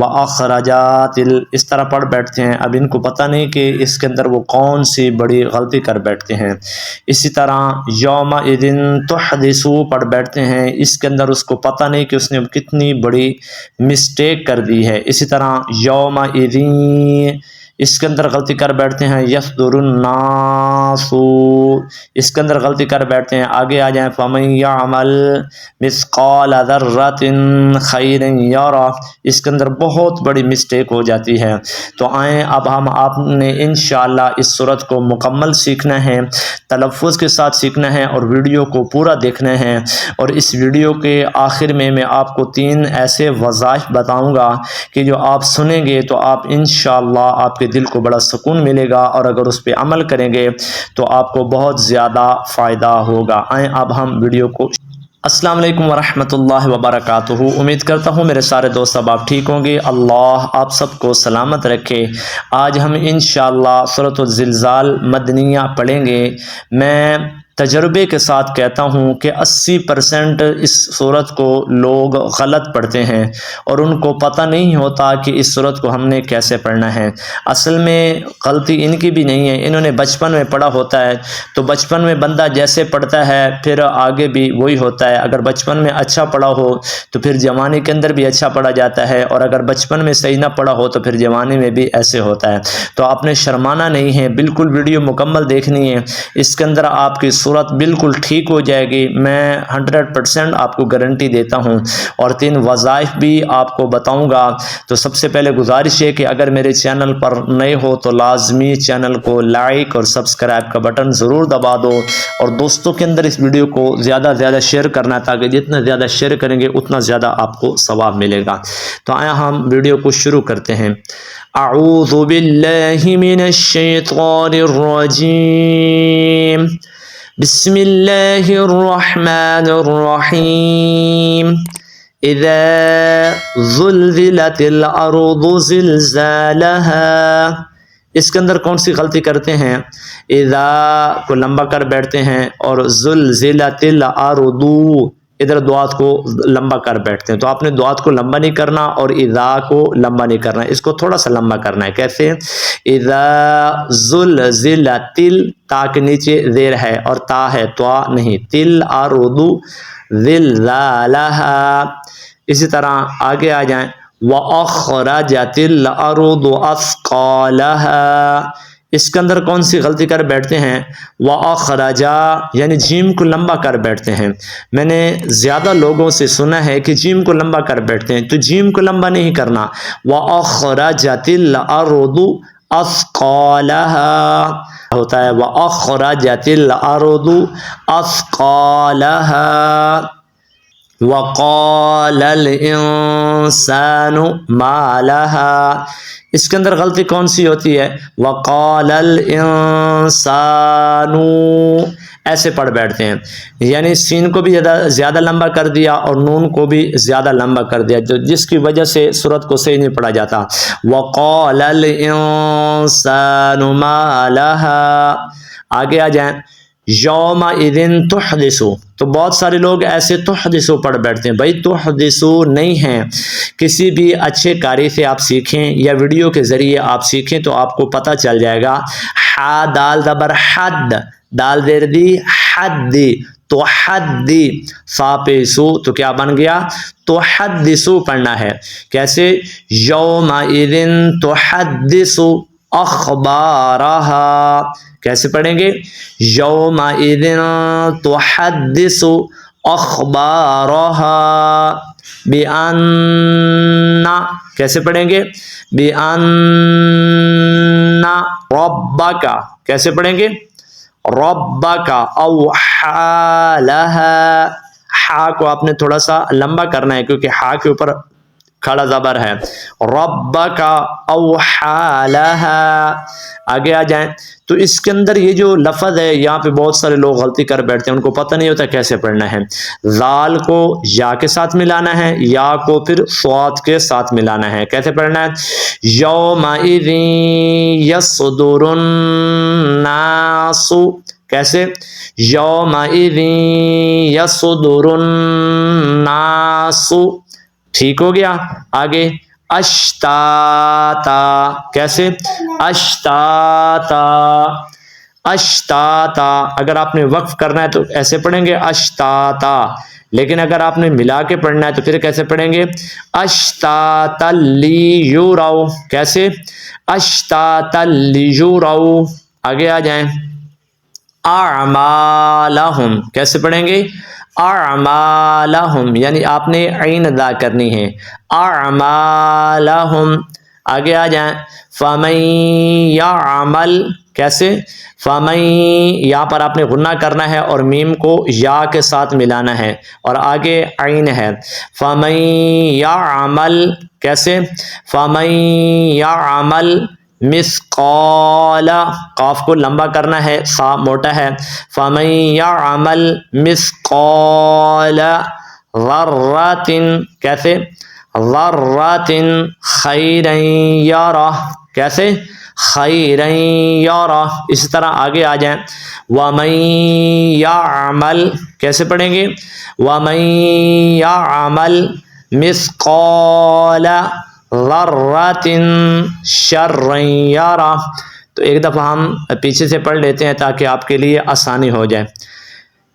و اخراجات اس طرح پڑھ بیٹھتے ہیں۔ اب ان کو پتہ نہیں کہ اس کے اندر وہ کون سی بڑی غلطی کر بیٹھتے ہیں۔ اسی طرح یوم دن تحدثو پڑھ بیٹھتے ہیں۔ اس کے اندر اس کو پتہ نہیں کہ اس نے کتنی بڑی مسٹیک کر دی ہے۔ اسی طرح یوم اس کے اندر غلطی کر بیٹھتے ہیں یس الناس۔ اس کے اندر غلطی کر بیٹھتے ہیں۔ آگے آ جائیں، فمن عمل مسقال ذرۃ خیر یارا اس کے اندر بہت بڑی مسٹیک ہو جاتی ہے۔ تو آئیں، اب ہم آپ نے انشاءاللہ اس صورت کو مکمل سیکھنا ہے، تلفظ کے ساتھ سیکھنا ہے اور ویڈیو کو پورا دیکھنا ہے۔ اور اس ویڈیو کے آخر میں میں آپ کو تین ایسے وظائف بتاؤں گا کہ جو آپ سنیں گے تو آپ انشاءاللہ آپ کے دل کو بڑا سکون ملے گا اور اگر اس پہ عمل کریں گے تو آپ کو بہت زیادہ فائدہ ہوگا۔ آئیں اب ہم ویڈیو کو۔ السلام علیکم ورحمۃ اللہ وبرکاتہ۔ امید کرتا ہوں میرے سارے دوست اب آپ ٹھیک ہوں گے۔ اللہ آپ سب کو سلامت رکھے۔ آج ہم انشاءاللہ صورت الزلزال مدنیہ پڑھیں گے۔ میں تجربے کے ساتھ کہتا ہوں کہ اسی پرسنٹ اس صورت کو لوگ غلط پڑھتے ہیں اور ان کو پتہ نہیں ہوتا کہ اس صورت کو ہم نے کیسے پڑھنا ہے۔ اصل میں غلطی ان کی بھی نہیں ہے، انہوں نے بچپن میں پڑھا ہوتا ہے۔ تو بچپن میں بندہ جیسے پڑھتا ہے، پھر آگے بھی وہی ہوتا ہے۔ اگر بچپن میں اچھا پڑھا ہو، تو پھر جوانی کے اندر بھی اچھا پڑھا جاتا ہے۔ اور اگر بچپن میں صحیح نہ پڑھا ہو، تو پھر جوانی میں بھی ایسے ہوتا ہے۔ تو آپ نے شرمانا نہیں ہے، بالکل ویڈیو مکمل دیکھنی ہے۔ اس کے اندر آپ کی صورت بالکل ٹھیک ہو جائے گی، میں ہنڈریڈ پرسینٹ آپ کو گارنٹی دیتا ہوں۔ اور تین وظائف بھی آپ کو بتاؤں گا۔ تو سب سے پہلے گزارش ہے کہ اگر میرے چینل پر نئے ہو تو لازمی چینل کو لائک اور سبسکرائب کا بٹن ضرور دبا دو۔ اور دوستوں کے اندر اس ویڈیو کو زیادہ زیادہ شیئر کرنا تاکہ جتنا زیادہ شیئر کریں گے اتنا زیادہ آپ کو ثواب ملے گا۔ تو آیا ہم ویڈیو کو شروع کرتے ہیں۔ اعوذ باللہ من الشیطان الرجیم۔ بسم الله الرحمن الرحيم إذا زلزلت الأرض زلزالها. اس کے اندر کون سی غلطی کرتے ہیں؟ اذا کو لمبا کر بیٹھتے ہیں اور زلزلت الارض ادھر دعات کو لمبا کر بیٹھتے ہیں۔ تو آپ نے دعات کو لمبا نہیں کرنا اور اذا کو لمبا نہیں کرنا۔ اس کو تھوڑا سا لمبا کرنا ہے۔ کیسے اذا ذل تل تا کے نیچے زیر ہے اور تا ہے تو نہیں۔ تل اردو ذل اسی طرح آگے آ جائیں۔ وَأَخْرَجَتِ الْأَرُضُ أَثْقَالَهَا۔ اس کے اندر کون سی غلطی کر بیٹھتے ہیں؟ وہ اخراجا یعنی جیم کو لمبا کر بیٹھتے ہیں۔ میں نے زیادہ لوگوں سے سنا ہے کہ جیم کو لمبا کر بیٹھتے ہیں، تو جیم کو لمبا نہیں کرنا۔ وہ اخراجا تل اردو ہوتا ہے وہ اخراجا تل اردو وقال الانسان ما لها۔ اس کے اندر غلطی کون سی ہوتی ہے؟ وقال الانسان۔ ایسے پڑھ بیٹھتے ہیں۔ یعنی سین کو بھی زیادہ زیادہ لمبا کر دیا اور نون کو بھی زیادہ لمبا کر دیا، جو جس کی وجہ سے صورت کو صحیح نہیں پڑھا جاتا۔ وقال الانسان ما لها۔ آگے آ جائیں۔ یوم ادن تحدثو۔ تو بہت سارے لوگ ایسے تحدثو پڑھ بیٹھتے ہیں، بھائی تحدثو نہیں ہیں۔ کسی بھی اچھے کاری سے آپ سیکھیں یا ویڈیو کے ذریعے آپ سیکھیں تو آپ کو پتہ چل جائے گا ح دال زبر حد، دال دیر دی حد دی تو حد دی سو تو کیا بن گیا؟ تو حدثو پڑھنا ہے۔ کیسے؟ یوم ادن تحدثو اخبارہا۔ کیسے پڑھیں گے؟ یوم تو حدث اخبارها بأن کیسے پڑھیں گے؟ بأن ربک، کیسے پڑھیں گے؟ ربک اوحا لها ہا کو آپ نے تھوڑا سا لمبا کرنا ہے کیونکہ ہا کے اوپر کھڑا زبر ہے۔ رب کا اوحا آگے آ جائیں۔ تو اس کے اندر یہ جو لفظ ہے، یہاں پہ بہت سارے لوگ غلطی کر بیٹھتے ہیں، ان کو پتہ نہیں ہوتا کیسے پڑھنا ہے۔ زال کو یا کے ساتھ ملانا ہے، یا کو پھر سوات کے ساتھ ملانا ہے۔ کیسے پڑھنا ہے؟ یوم یصدر الناس کیسے؟ یوم یصدر الناس ٹھیک ہو گیا؟ آگے۔ اشتاتا۔ کیسے؟ اشتاتا۔ اشتاتا۔ اگر آپ نے وقف کرنا ہے تو ایسے پڑھیں گے اشتاتا۔ لیکن اگر آپ نے ملا کے پڑھنا ہے تو پھر کیسے پڑھیں گے؟ اشتاتا لیوراو کیسے؟ اشتاتا لیوراو آگے آ جائیں۔ اعمالہم۔ کیسے پڑھیں گے؟ اعمالہم یعنی آپ نے عین ادا کرنی ہے۔ اعمالہم، آگے آ جائیں۔ فمن یعمل، کیسے؟ فمن یہاں پر آپ نے غنہ کرنا ہے اور میم کو یا کے ساتھ ملانا ہے۔ اور آگے عین ہے۔ فمن یعمل، کیسے؟ فمن یعمل مسقال قاف کو لمبا کرنا ہے، سا موٹا ہے۔ فمن یعمل مسقال ذرات کیسے؟ ذرات خیرا یارہ کیسے؟ خیرا یارہ اسی طرح آگے آ جائیں۔ ومن یعمل کیسے پڑھیں گے؟ ومن یعمل مسقال ذرات شر یارہ تو ایک دفعہ ہم پیچھے سے پڑھ لیتے ہیں تاکہ آپ کے لیے آسانی ہو جائے۔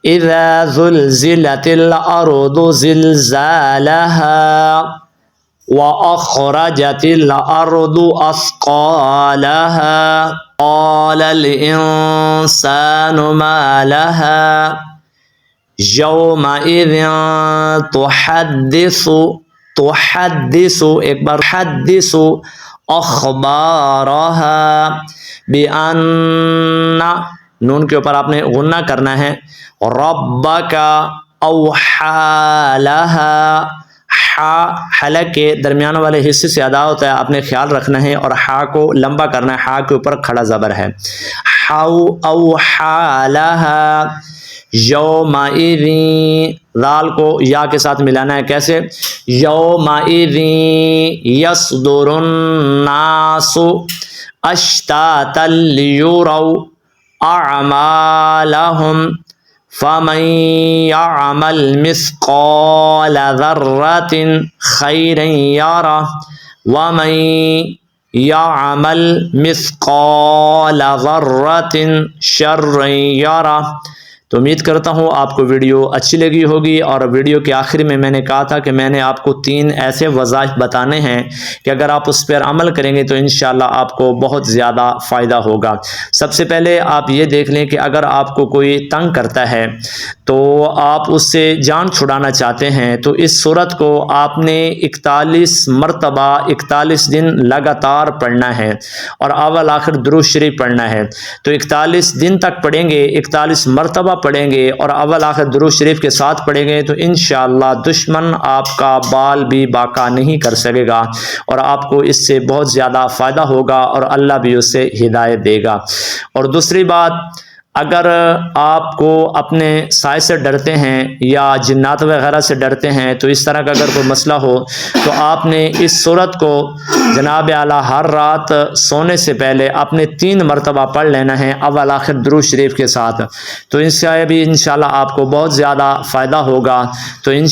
اذا زلزلت الارض زلزالها وأخرجت الأرض أثقالها قال الإنسان ما لها يومئذ تحدث تحدث ایک بار حدث اخبارها بأن نون کے اوپر آپ نے غنہ کرنا ہے۔ ربک اوحا لها حلق کے درمیان والے حصے سے ادا ہوتا ہے، آپ نے خیال رکھنا ہے اور ہا کو لمبا کرنا ہے ہا کے اوپر کھڑا زبر ہے۔ او حالہ یوم لال کو یا کے ساتھ ملانا ہے کیسے؟ یوم یس الناس اشتاتا لیورو اعمالہم فمن يعمل مثقال ذرة خيرا يره، ومن يعمل مثقال ذرة شرا يره تو امید کرتا ہوں آپ کو ویڈیو اچھی لگی ہوگی اور ویڈیو کے آخر میں میں نے کہا تھا کہ میں نے آپ کو تین ایسے وظائف بتانے ہیں کہ اگر آپ اس پر عمل کریں گے تو انشاءاللہ آپ کو بہت زیادہ فائدہ ہوگا۔ سب سے پہلے آپ یہ دیکھ لیں کہ اگر آپ کو کوئی تنگ کرتا ہے تو آپ اس سے جان چھڑانا چاہتے ہیں تو اس صورت کو آپ نے اکتالیس مرتبہ اکتالیس دن لگاتار پڑھنا ہے اور اول آخر دروش شریف پڑھنا ہے۔ تو اکتالیس دن تک پڑھیں گے، اکتالیس مرتبہ پڑھیں گے اور اول آخر درو شریف کے ساتھ پڑھیں گے تو انشاءاللہ دشمن آپ کا بال بھی باقا نہیں کر سکے گا اور آپ کو اس سے بہت زیادہ فائدہ ہوگا اور اللہ بھی اسے ہدایت دے گا اور دوسری بات اگر آپ کو اپنے سائے سے ڈرتے ہیں یا جنات وغیرہ سے ڈرتے ہیں، تو اس طرح کا اگر کوئی مسئلہ ہو، تو آپ نے اس صورت کو جناب اعلیٰ ہر رات سونے سے پہلے اپنے تین مرتبہ پڑھ لینا ہے، اول آخر درو شریف کے ساتھ۔ تو ان سے بھی انشاءاللہ آپ کو بہت زیادہ فائدہ ہوگا۔ تو ان